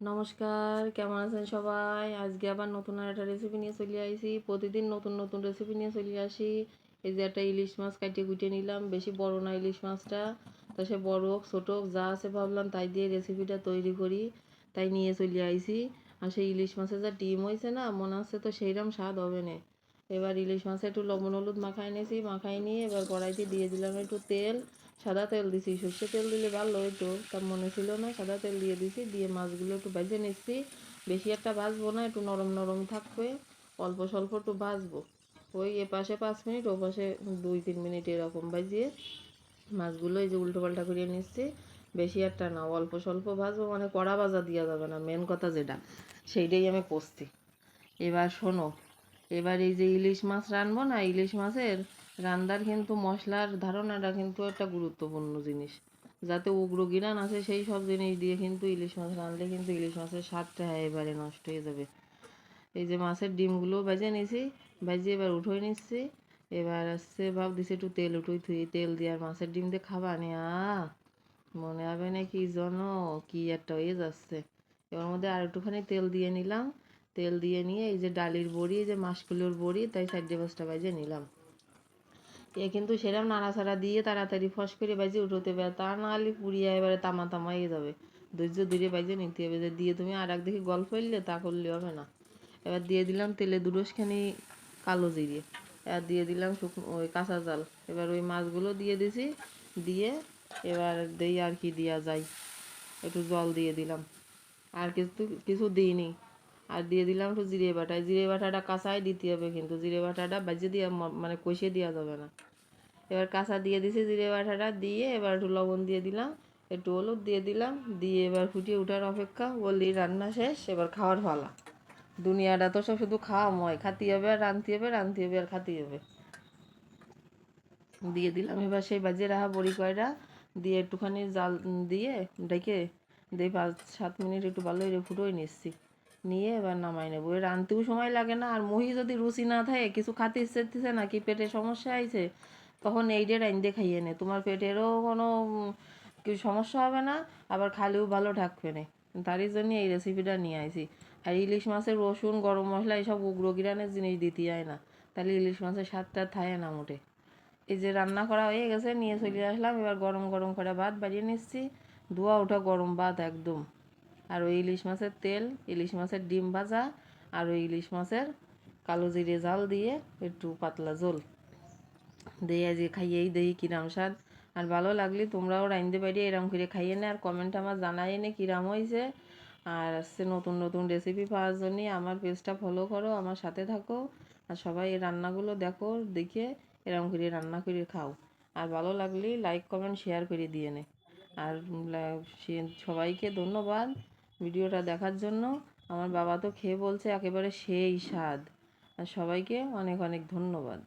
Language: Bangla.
নমস্কার, কেমন আছেন সবাই? আজকে আবার নতুন আর একটা রেসিপি নিয়ে চলে আসি প্রতিদিন নতুন নতুন রেসিপি নিয়ে চলে আসি। এই যে একটা ইলিশ মাছ কাটিয়ে কুটিয়ে নিলাম। বেশি বড় না ইলিশ মাছটা। তা সে বড় হোক, ছোটো হোক, যা আছে ভাবলাম তাই দিয়ে রেসিপিটা তৈরি করি। তাই নিয়ে চলে আইসি আর সেই ইলিশ মাছের যা ডিম হয়েছে না, মনে হচ্ছে তো সেইরকম স্বাদ হবে না। এবার ইলিশ মাছে একটু লবণ হলুদ মাখাই নিয়েছি। মাখাই নিয়ে এবার কড়াইতে দিয়ে দিলাম একটু তেল। সাদা তেল দিছি, সর্ষে তেল দিলে ভালো হইতো তার মনে ছিল না সাদা তেল দিয়ে দিছি, দিয়ে মাছগুলো একটু ভেজে নিচ্ছি বেশি একটা ভাজবো না, একটু নরম নরম থাকবে, অল্প স্বল্প একটু ভাজবো। ওই এ পাশে পাঁচ মিনিট, ও পাশে দুই তিন মিনিট এরকম ভাজিয়ে মাছগুলো এই যে উল্টো পাল্টা করিয়ে নিচ্ছি। বেশি একটা না, অল্প স্বল্প ভাজবো মানে কড়া ভাজা দেওয়া যাবে না মেন কথা যেটা, সেইটাই আমি করছি এবার শোনো, এবার এই যে ইলিশ মাছ রানবো না, ইলিশ মাছের রান্নার কিন্তু মশলার ধারণাটা কিন্তু একটা গুরুত্বপূর্ণ জিনিস। যাতে উগ্র গিরান আছে, সেই সব জিনিস দিয়ে কিন্তু ইলিশ মাছ রাঁধলে কিন্তু ইলিশ মাছের স্বাদটা এবারে নষ্ট হয়ে যাবে। এই যে মাছের ডিমগুলো ভেজে নিয়েছি ভেজে এবার উঠোই নিচ্ছি। এবার আসছে ভাব দিছে একটু তেল উঠোই থুই, তেল দিয়ে আর মাছের ডিম দিয়ে খাবা নিয়া মনে হবে না কি জানো কি একটা হয়ে যাচ্ছে। এবার মধ্যে আর একটুখানি তেল দিয়ে নিলাম। তেল দিয়ে নিয়ে এই যে ডালির বড়ি, এই যে মাসকুলোর বড়ি, তাই চারটে পাঁচটা বাজে নিলাম। কিন্তু সেরকম নাড়াচাড়া দিয়ে তাড়াতাড়ি ফস করে বাজে উঠোতে হবে তা নাহলে পুড়িয়ে এবারে তামা তামা হয়ে যাবে। ধৈর্য ধীরে বাজে নিতে হবে। যে দিয়ে তুমি আর এক দেখি গল্প হইলে তা করলে হবে না। এবার দিয়ে দিলাম তেলে দুরসখানি কালো জিরে। এবার দিয়ে দিলাম শুকনো ওই কাঁচা জাল। এবার ওই মাছগুলো দিয়ে দিছি। দিয়ে এবার দেই আর কি দেওয়া যায়। একটু জল দিয়ে দিলাম। আর কিছু কিছু দিইনি। আর দিয়ে দিলাম একটু জিরে বাটা। জিরে বাটাটা কাঁচাই দিতে হবে কিন্তু। জিরে বাটাটা বাজিয়ে দিয়ে মানে কষিয়ে দেওয়া যাবে না। এবার কাঁচা দিয়ে দিছি জিরে বাটাটা দিয়ে এবার একটু লবণ দিয়ে দিলাম, একটু হলুদ দিয়ে দিলাম, দিয়ে এবার ফুটিয়ে ওঠার অপেক্ষা বললি রান্না শেষ, এবার খাওয়ার ফালা দুনিয়াটা তো সব শুধু খাওয়া ময় খাতি হবে আর রানতে হবে রানতে হবে আর খাতি হবে। দিয়ে দিলাম এবার সেই বাজে রাখা বড়ি কয়টা, দিয়ে একটুখানি জাল দিয়ে ডেকে দিয়ে পাঁচ সাত মিনিট একটু ভালো ফুটোই নিচ্ছি। নিয়ে এবার নামাই নেব। এর রানতেও সময় লাগে না, আর মহি যদি রুচি না থাকে, কিছু খাতে ইচ্ছে না, কি পেটে সমস্যা আইছে তখন এইটার আইনতে খাইয়ে নে। তোমার পেটেরও কোনো কিছু সমস্যা হবে না, আবার খালেও ভালো থাকবে না। তারই জন্য এই রেসিপিটা নিয়ে আইছি। আর ইলিশ মাছের রসুন, গরম মশলা এইসব উগ্র গিরানের জিনিস দিতে যায় না। তাহলে ইলিশ মাছের স্বাদটা থাকে না মোটে। এই যে রান্না করা হয়ে গেছে, নিয়ে চলে আসলাম। এবার গরম গরম করে ভাত বাড়িয়ে নিচ্ছি। ধোয়া ওঠা গরম ভাত একদম। আর ওই ইলিশ মাছের তেল, ইলিশ মাছের ডিম ভাজা, আর ওই ইলিশ মাছের কালো জিরে জাল দিয়ে একটু পাতলা ঝোল। দিয়ে যে খাইয়েই দেই কিরাম স্বাদ। আর ভালো লাগলে তোমরাও রাঁধতে পারি এরম করে খাইয়ে নে, আর কমেন্ট আমার জানাই নে কিরাম হয়েছে আর আসছে নতুন নতুন রেসিপি পাওয়ার জন্যে আমার পেজটা ফলো করো, আমার সাথে থাকো। আর সবাই এই রান্নাগুলো দেখো, দেখে এরম করে রান্না করে খাও। আর ভালো লাগলে লাইক কমেন্ট শেয়ার করে দিয়ে নে। আর সবাইকে ধন্যবাদ। ভিডিওটা দেখার জন্য আমার বাবা তো খেয়ে বলছে একেবারে সেই স্বাদ। আর সবাইকে অনেক অনেক ধন্যবাদ।